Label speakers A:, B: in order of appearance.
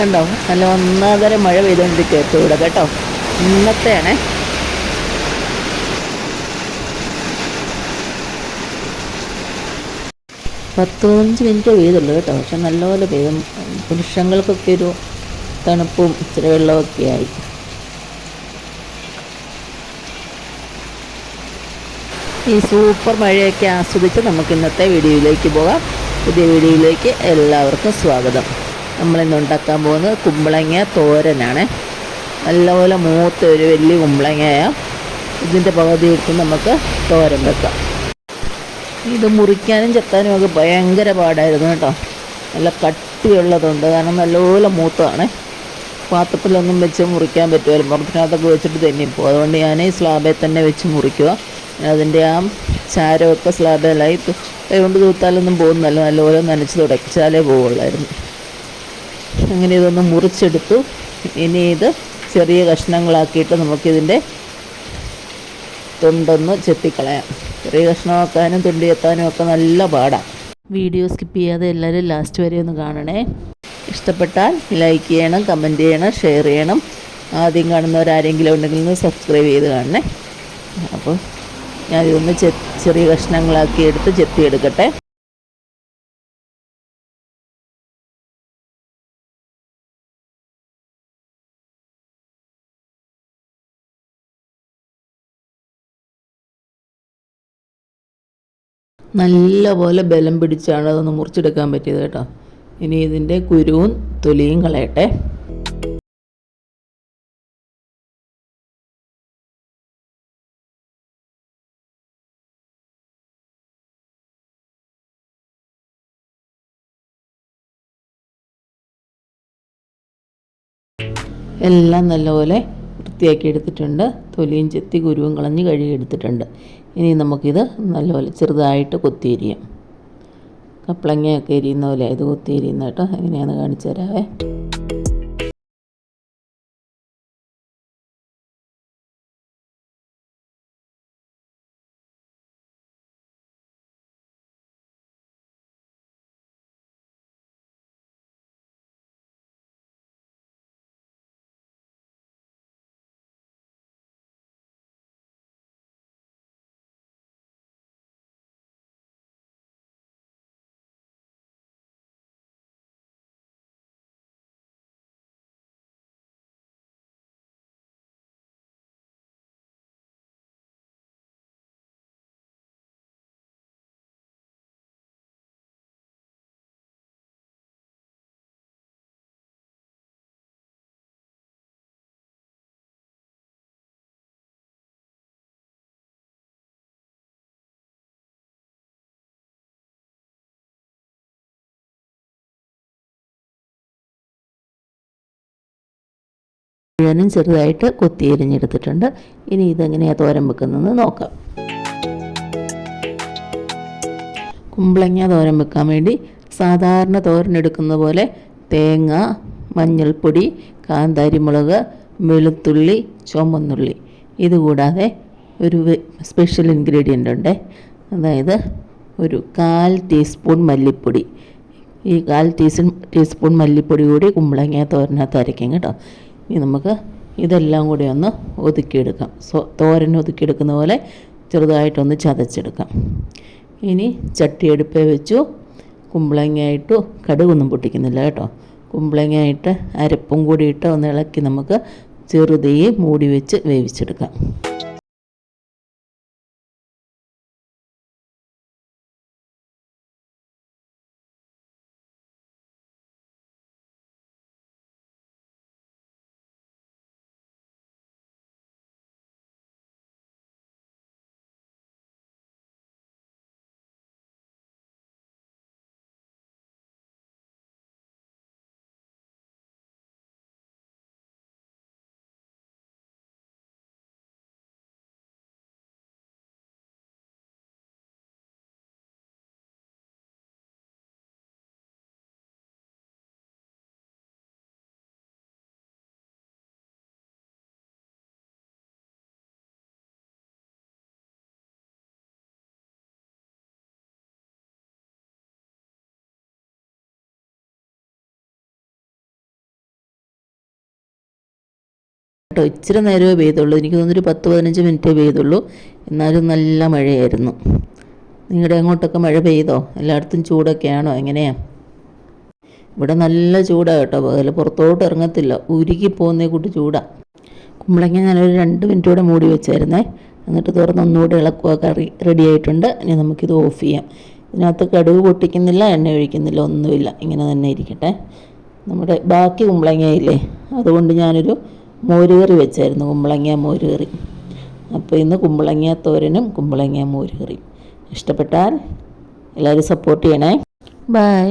A: കണ്ടോ? നല്ല ഒന്നാകര മഴ പെയ്തുകൊണ്ടിരിക്കുക ഇപ്പോൾ ഇവിടെ കേട്ടോ. ഇന്നത്തെയാണേ. പത്തഞ്ച് മിനിറ്റ് പെയ്തുള്ളൂ കേട്ടോ. പക്ഷെ നല്ലപോലെ പെയ്തു. പുരുഷങ്ങൾക്കൊക്കെ ഒരു തണുപ്പും ഇച്ചിരി വെള്ളമൊക്കെ ആയി. ഈ സൂപ്പർ മഴയൊക്കെ ആസ്വദിച്ച് നമുക്ക് ഇന്നത്തെ വീഡിയോയിലേക്ക് പോകാം. പുതിയ വീഡിയോയിലേക്ക് എല്ലാവർക്കും സ്വാഗതം. നമ്മളിന്ന് ഉണ്ടാക്കാൻ പോകുന്നത് കുമ്പളങ്ങ തോരനാണ്. നല്ലപോലെ മൂത്ത ഒരു വലിയ കുമ്പളങ്ങയ. ഇതിന്റെ പകുതി എടുത്ത് നമുക്ക് തോരൻ വെക്കാം. ഇത് മുറിക്കാനും ചെത്താനും ഒക്കെ ഭയങ്കര പാടായിരുന്നു കേട്ടോ. നല്ല കട്ടിയുള്ളതുണ്ട്. കാരണം നല്ലപോലെ മൂത്തതാണ് പാത്രത്തിലൊന്നും വെച്ച് മുറിക്കാൻ പറ്റുമല്ലോ പുറത്തിനകത്തൊക്കെ വെച്ചിട്ട് തന്നെയിപ്പോൾ അതുകൊണ്ട് ഞാൻ ഈ സ്ലാബിൽ തന്നെ വെച്ച് മുറിക്കുക. അതിന്റെ ആ ചാരമൊക്കെ സ്ലാബിലായി. കൈകൊണ്ട് തൂത്താലൊന്നും പോകുന്നല്ലോ. നല്ലപോലെ നനച്ച് തുടച്ചാലേ പോവുള്ളായിരുന്നു അങ്ങനെ ഇതൊന്ന് മുറിച്ചെടുത്തു. ഇനി ഇത് ചെറിയ കഷ്ണങ്ങളാക്കിയിട്ട് നമുക്കിതിന്റെ തൊണ്ടൊന്ന് ചെത്തിക്കളയാം. ചെറിയ കഷ്ണമാക്കാനും തുണ്ടി എത്താനും ഒക്കെ നല്ല പാടാണ് വീഡിയോ സ്കിപ്പ് ചെയ്യാതെ എല്ലാവരും ലാസ്റ്റ് വരെ ഒന്ന് കാണണേ. ഇഷ്ടപ്പെട്ടാൽ ലൈക്ക് ചെയ്യണം കമന്റ് ചെയ്യണം ഷെയർ ചെയ്യണം. ആദ്യം കാണുന്നവരാരെങ്കിലും ഉണ്ടെങ്കിൽ ഒന്ന് സബ്സ്ക്രൈബ് ചെയ്ത് കാണണേ. അപ്പോൾ ഞാനിതൊന്ന് ചെറിയ കഷ്ണങ്ങളാക്കി എടുത്ത് ചെത്തിയെടുക്കട്ടെ. നല്ല പോലെ ബലം പിടിച്ചാണ് അതൊന്ന് മുറിച്ചെടുക്കാൻ പറ്റിയത് കേട്ടോ. ഇനി ഇതിന്റെ കുരുവും തൊലിയും കളയട്ടെ. എല്ലാം നല്ലപോലെ വൃത്തിയാക്കി എടുത്തിട്ടുണ്ട്. തൊലിയും ചെത്തി കുരുവും കളഞ്ഞ് കഴുകി എടുത്തിട്ടുണ്ട്. ഇനി നമുക്കിത് നല്ലപോലെ ചെറുതായിട്ട് കൊത്തിയിരിക്കാം. കപ്പളങ്ങയൊക്കെ എരിയുന്ന പോലെ ഇത് കൊത്തിയിരിയുന്ന കേട്ടോ. എങ്ങനെയാണെന്ന് കാണിച്ചു തരാവേ. മുഴുവനും ചെറുതായിട്ട് കൊത്തി എരിഞ്ഞെടുത്തിട്ടുണ്ട്. ഇനി ഇതെങ്ങനെയാണ് തോരൻ വെക്കുന്നതെന്ന് നോക്കാം. കുമ്പളങ്ങ തോരൻ വെക്കാൻ വേണ്ടി സാധാരണ തോരൻ എടുക്കുന്ന പോലെ തേങ്ങ മഞ്ഞൾപ്പൊടി കാന്താരിമുളക് വെളുത്തുള്ളി ചുമന്നുള്ളി ഇതുകൂടാതെ ഒരു സ്പെഷ്യൽ ഇൻഗ്രീഡിയന്റ് ഉണ്ട്. അതായത് ഒരു കാൽ ടീസ്പൂൺ മല്ലിപ്പൊടി. ഈ കാൽ ടീസ്പൂൺ ടീസ്പൂൺ മല്ലിപ്പൊടി കൂടി കുമ്പളങ്ങ തോരനകത്ത് അരയ്ക്കും കേട്ടോ. ഇനി നമുക്ക് ഇതെല്ലാം കൂടി ഒന്ന് ഒതുക്കിയെടുക്കാം. സോ തോരൻ ഒതുക്കിയെടുക്കുന്ന പോലെ ചെറുതായിട്ടൊന്ന് ചതച്ചെടുക്കാം. ഇനി ചട്ടി അടുപ്പേ വെച്ചു. കുമ്പളങ്ങയായിട്ടു കടുകൊന്നും പൊട്ടിക്കുന്നില്ല കേട്ടോ. കുമ്പളങ്ങയായിട്ട് അരപ്പും കൂടി ഇട്ട് ഒന്ന് ഇളക്കി നമുക്ക് ചെറുതീ മൂടി വെച്ച് വേവിച്ചെടുക്കാം. കേട്ടോ ഇച്ചിരി നേരമേ പെയ്തുള്ളൂ. എനിക്ക് തോന്നുന്നൊരു പത്ത് പതിനഞ്ച് മിനിറ്റേ പെയ്തുള്ളൂ. എന്നാലും നല്ല മഴയായിരുന്നു. നിങ്ങളുടെ അങ്ങോട്ടൊക്കെ മഴ പെയ്തോ? എല്ലായിടത്തും ചൂടൊക്കെയാണോ? എങ്ങനെയാ? ഇവിടെ നല്ല ചൂടാണ് കേട്ടോ. പകൽ പുറത്തോട്ട് ഇറങ്ങത്തില്ല. ഉരുകി പോകുന്നേ കൂട്ടി ചൂടാ. കുമ്പളങ്ങ ഞാനൊരു രണ്ട് മിനിറ്റ് മൂടി വെച്ചായിരുന്നേ. എന്നിട്ട് തുറന്ന് ഒന്നുകൂടെ ഇളക്കുക റെഡി ആയിട്ടുണ്ട്. ഇനി നമുക്കിത് ഓഫ് ചെയ്യാം. ഇതിനകത്ത് കടുക് പൊട്ടിക്കുന്നില്ല എണ്ണ ഒഴിക്കുന്നില്ല ഒന്നുമില്ല. ഇങ്ങനെ തന്നെ ഇരിക്കട്ടെ. നമ്മുടെ ബാക്കി കുമ്പളങ്ങയില്ലേ? അതുകൊണ്ട് ഞാനൊരു മോരുകറി വെച്ചായിരുന്നു കുമ്പളങ്ങ മോര് മോരുകറി അപ്പോൾ ഇന്ന് കുമ്പളങ്ങ തോരനും കുമ്പളങ്ങ മോര് മോരുകറിയും ഇഷ്ടപ്പെട്ടാൽ എല്ലാവരും സപ്പോർട്ട് ചെയ്യണേ. ബൈ